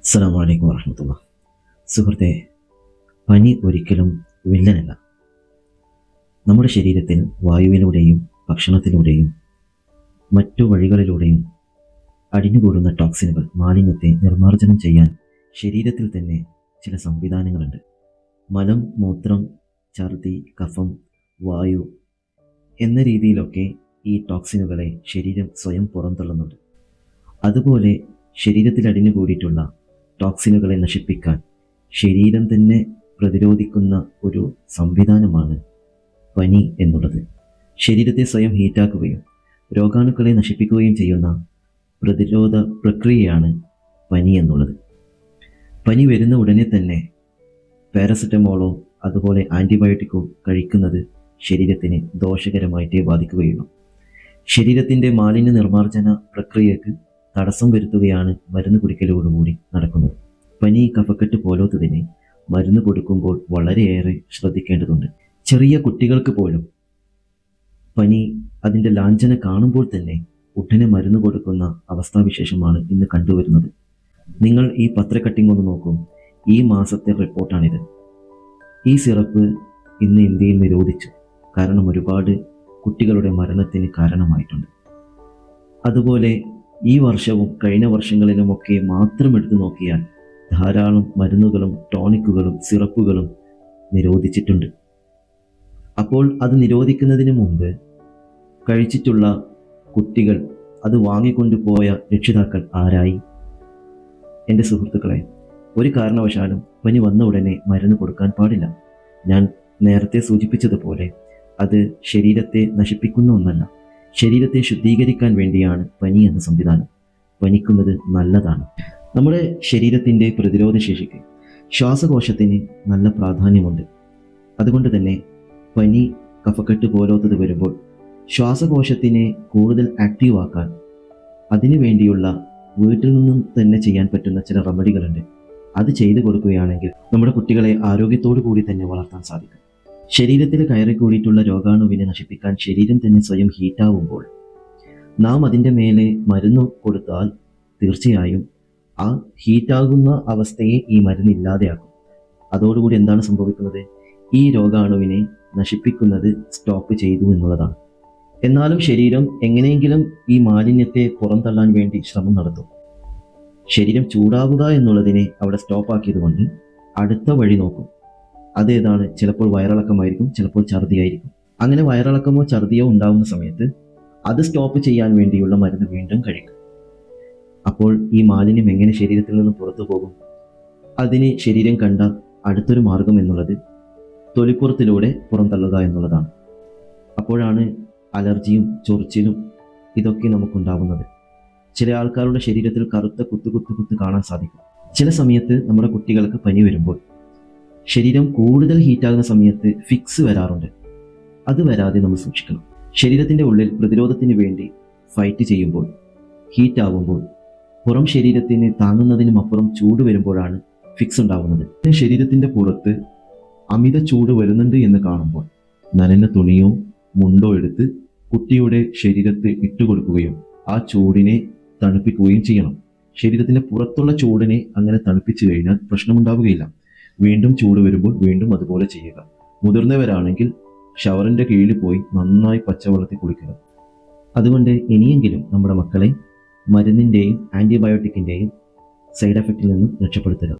അസ്സാം വലൈക്കും സുഹൃത്തെ പനി ഒരിക്കലും വില്ലനല്ല. നമ്മുടെ ശരീരത്തിൽ വായുവിലൂടെയും ഭക്ഷണത്തിലൂടെയും മറ്റു വഴികളിലൂടെയും അടിഞ്ഞുകൂടുന്ന ടോക്സിനുകൾ മാലിന്യത്തെ നിർമ്മാർജനം ചെയ്യാൻ ശരീരത്തിൽ തന്നെ ചില സംവിധാനങ്ങളുണ്ട്. മലം മൂത്രം ഛർദി കഫം വായു എന്ന രീതിയിലൊക്കെ ഈ ടോക്സിനുകളെ ശരീരം സ്വയം പുറന്തള്ളുന്നുണ്ട്. അതുപോലെ ശരീരത്തിൽ അടിഞ്ഞുകൂടിയിട്ടുള്ള ടോക്സിനുകളെ നശിപ്പിക്കാൻ ശരീരം തന്നെ പ്രതിരോധിക്കുന്ന ഒരു സംവിധാനമാണ് പനി എന്നുള്ളത്. ശരീരത്തെ സ്വയം ഹീറ്റാക്കുകയും രോഗാണുക്കളെ നശിപ്പിക്കുകയും ചെയ്യുന്ന പ്രതിരോധ പ്രക്രിയയാണ് പനി എന്നുള്ളത്. പനി വരുന്ന ഉടനെ തന്നെ പാരസെറ്റമോളോ അതുപോലെ ആന്റിബയോട്ടിക്കോ കഴിക്കുന്നത് ശരീരത്തിന് ദോഷകരമായിട്ടേ ബാധിക്കുകയുള്ളൂ. ശരീരത്തിന്റെ മാലിന്യ നിർമ്മാർജന പ്രക്രിയക്ക് തടസ്സം വരുത്തുകയാണ് മരുന്ന് കുടിക്കലോടുകൂടി നടക്കുന്നത്. പനി കഫക്കെട്ട് പോലത്തതിനെ മരുന്ന് കൊടുക്കുമ്പോൾ വളരെയേറെ ശ്രദ്ധിക്കേണ്ടതുണ്ട്. ചെറിയ കുട്ടികൾക്ക് പോലും പനി അതിന്റെ ലാഞ്ചന കാണുമ്പോൾ തന്നെ ഉടനെ മരുന്ന് കൊടുക്കുന്ന അവസ്ഥാവിശേഷമാണ് ഇന്ന് കണ്ടുവരുന്നത്. നിങ്ങൾ ഈ പത്രക്കട്ടിംഗ് ഒന്ന് നോക്കും. ഈ മാസത്തെ റിപ്പോർട്ടാണിത്. ഈ സിറപ്പ് ഇന്ന് ഇന്ത്യയിൽ നിരോധിച്ചു. കാരണം ഒരുപാട് കുട്ടികളുടെ മരണത്തിന് കാരണമായിട്ടുണ്ട്. അതുപോലെ ഈ വർഷവും കഴിഞ്ഞ വർഷങ്ങളിലുമൊക്കെ മാത്രം എടുത്തു നോക്കിയാൽ ധാരാളം മരുന്നുകളും ടോണിക്കുകളും സിറപ്പുകളും നിരോധിച്ചിട്ടുണ്ട്. അപ്പോൾ അത് നിരോധിക്കുന്നതിന് മുമ്പ് കഴിച്ചിട്ടുള്ള കുട്ടികൾ അത് വാങ്ങിക്കൊണ്ടുപോയ രക്ഷിതാക്കൾ ആരായി? എന്റെ സുഹൃത്തുക്കളെ ഒരു കാരണവശാലും പനി വന്ന ഉടനെ മരുന്ന് കൊടുക്കാൻ പാടില്ല. ഞാൻ നേരത്തെ സൂചിപ്പിച്ചതുപോലെ അത് ശരീരത്തെ നശിപ്പിക്കുന്ന ഒന്നല്ല. ശരീരത്തെ ശുദ്ധീകരിക്കാൻ വേണ്ടിയാണ് പനി എന്ന സംവിധാനം. പനിക്കുന്നത് നല്ലതാണ്. നമ്മുടെ ശരീരത്തിന്റെ പ്രതിരോധ ശേഷിക്ക് ശ്വാസകോശത്തിന് നല്ല പ്രാധാന്യമുണ്ട്. അതുകൊണ്ട് തന്നെ പനി കഫക്കെട്ട് പോലോത്തത് വരുമ്പോൾ ശ്വാസകോശത്തിനെ കൂടുതൽ ആക്റ്റീവ് ആക്കാൻ അതിനു വേണ്ടിയുള്ള വീട്ടിൽ നിന്നും തന്നെ ചെയ്യാൻ പറ്റുന്ന ചില റെമഡികളുണ്ട് അത് ചെയ്തു കൊടുക്കുകയാണെങ്കിൽ നമ്മുടെ കുട്ടികളെ ആരോഗ്യത്തോടു കൂടി തന്നെ വളർത്താൻ സാധിക്കും. ശരീരത്തിൽ കയറിക്കൂടിയിട്ടുള്ള രോഗാണുവിനെ നശിപ്പിക്കാൻ ശരീരം തന്നെ സ്വയം ഹീറ്റാവുമ്പോൾ നാം അതിന്റെ മേലെ മരുന്ന് കൊടുത്താൽ തീർച്ചയായും ആ ഹീറ്റാകുന്ന അവസ്ഥയെ ഈ മരുന്ന് ഇല്ലാതെയാക്കും. അതോടുകൂടി എന്താണ് സംഭവിക്കുന്നത്? ഈ രോഗാണുവിനെ നശിപ്പിക്കുന്നത് സ്റ്റോപ്പ് ചെയ്തു എന്നുള്ളതാണ്. എന്നാലും ശരീരം എങ്ങനെയെങ്കിലും ഈ മാലിന്യത്തെ പുറന്തള്ളാൻ വേണ്ടി ശ്രമം നടത്തും. ശരീരം ചൂടാവുക എന്നുള്ളതിനെ അവിടെ സ്റ്റോപ്പാക്കിയതുകൊണ്ട് അടുത്ത വഴി നോക്കും. അതേതാണ് ചിലപ്പോൾ വയറിളക്കമായിരിക്കും ചിലപ്പോൾ ഛർദിയായിരിക്കും. അങ്ങനെ വയറിളക്കമോ ഛർദിയോ ഉണ്ടാകുന്ന സമയത്ത് അത് സ്റ്റോപ്പ് ചെയ്യാൻ വേണ്ടിയുള്ള മരുന്ന് വീണ്ടും കഴിക്കും. അപ്പോൾ ഈ മാലിന്യം എങ്ങനെ ശരീരത്തിൽ നിന്ന് പുറത്തു പോകും? അതിന് ശരീരം കണ്ട അടുത്തൊരു മാർഗം എന്നുള്ളത് തൊലിപ്പുറത്തിലൂടെ പുറന്തള്ളുക എന്നുള്ളതാണ്. അപ്പോഴാണ് അലർജിയും ചൊറിച്ചിലും ഇതൊക്കെ നമുക്കുണ്ടാവുന്നത്. ചില ആൾക്കാരുടെ ശരീരത്തിൽ കറുത്ത കുത്തു കുത്തു കുത്ത് കാണാൻ സാധിക്കും. ചില സമയത്ത് നമ്മുടെ കുട്ടികൾക്ക് പനി വരുമ്പോൾ ശരീരം കൂടുതൽ ഹീറ്റാകുന്ന സമയത്ത് ഫിക്സ് വരാറുണ്ട്. അത് വരാതെ നമ്മൾ സൂക്ഷിക്കണം. ശരീരത്തിന്റെ ഉള്ളിൽ പ്രതിരോധത്തിന് വേണ്ടി ഫൈറ്റ് ചെയ്യുമ്പോൾ ഹീറ്റ് ആവുമ്പോൾ പുറം ശരീരത്തിന് താങ്ങുന്നതിനും അപ്പുറം ചൂട് വരുമ്പോഴാണ് ഫിക്സ് ഉണ്ടാകുന്നത് ശരീരത്തിന്റെ പുറത്ത് അമിത ചൂട് വരുന്നുണ്ട് എന്ന് കാണുമ്പോൾ നനഞ്ഞ തുണിയോ മുണ്ടോ എടുത്ത് കുട്ടിയുടെ ശരീരത്ത് ഇട്ടുകൊടുക്കുകയും ആ ചൂടിനെ തണുപ്പിക്കുകയും ചെയ്യണം. ശരീരത്തിന്റെ പുറത്തുള്ള ചൂടിനെ അങ്ങനെ തണുപ്പിച്ചു കഴിഞ്ഞാൽ പ്രശ്നമുണ്ടാവുകയില്ല. വീണ്ടും ചൂട് വരുമ്പോൾ വീണ്ടും അതുപോലെ ചെയ്യുക. മുതിർന്നവരാണെങ്കിൽ ഷവറിന്റെ കീഴിൽ പോയി നന്നായി പച്ചവെള്ളത്തിൽ കുളിക്കുക. അതുകൊണ്ട് ഇനിയെങ്കിലും നമ്മുടെ മക്കളെ മരുന്നിന്റെയും ആന്റിബയോട്ടിക്കിന്റെയും സൈഡ് എഫക്റ്റിൽ നിന്നും രക്ഷപ്പെടുത്തുക